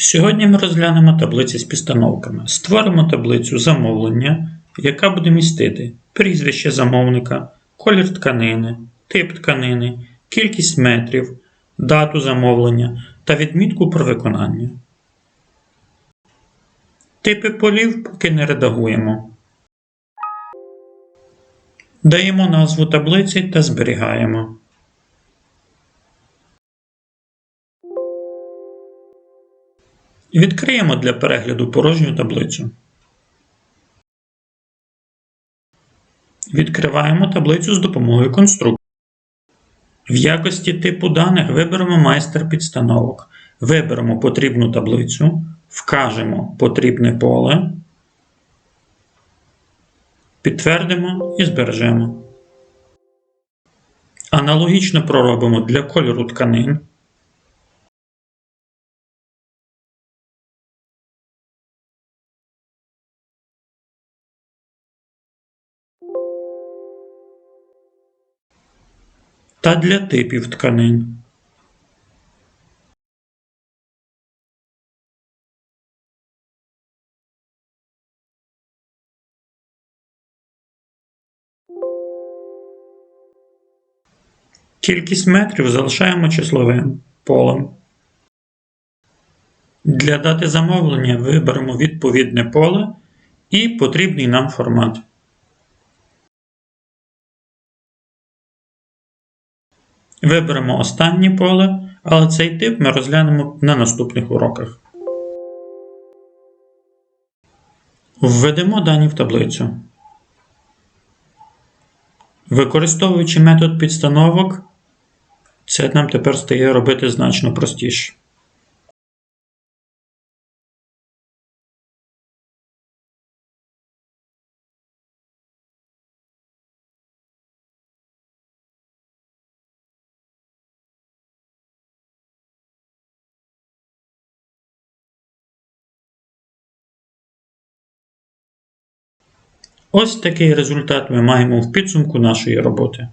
Сьогодні ми розглянемо таблиці з підстановками. Створимо таблицю замовлення, яка буде містити прізвище замовника, колір тканини, тип тканини, кількість метрів, дату замовлення та відмітку про виконання. Типи полів поки не редагуємо. Даємо назву таблиці та зберігаємо. Відкриємо для перегляду порожню таблицю. Відкриваємо таблицю з допомогою конструкції. В якості типу даних виберемо майстер підстановок. Виберемо потрібну таблицю, вкажемо потрібне поле, підтвердимо і збережемо. Аналогічно проробимо для кольору тканин. Та для типів тканин. Кількість метрів залишаємо числовим полем. Для дати замовлення виберемо відповідне поле і потрібний нам формат. Виберемо останнє поле, але цей тип ми розглянемо на наступних уроках. Введемо дані в таблицю. Використовуючи метод підстановок, це нам тепер стає робити значно простіше. Ось такий результат ми маємо в підсумку нашої роботи.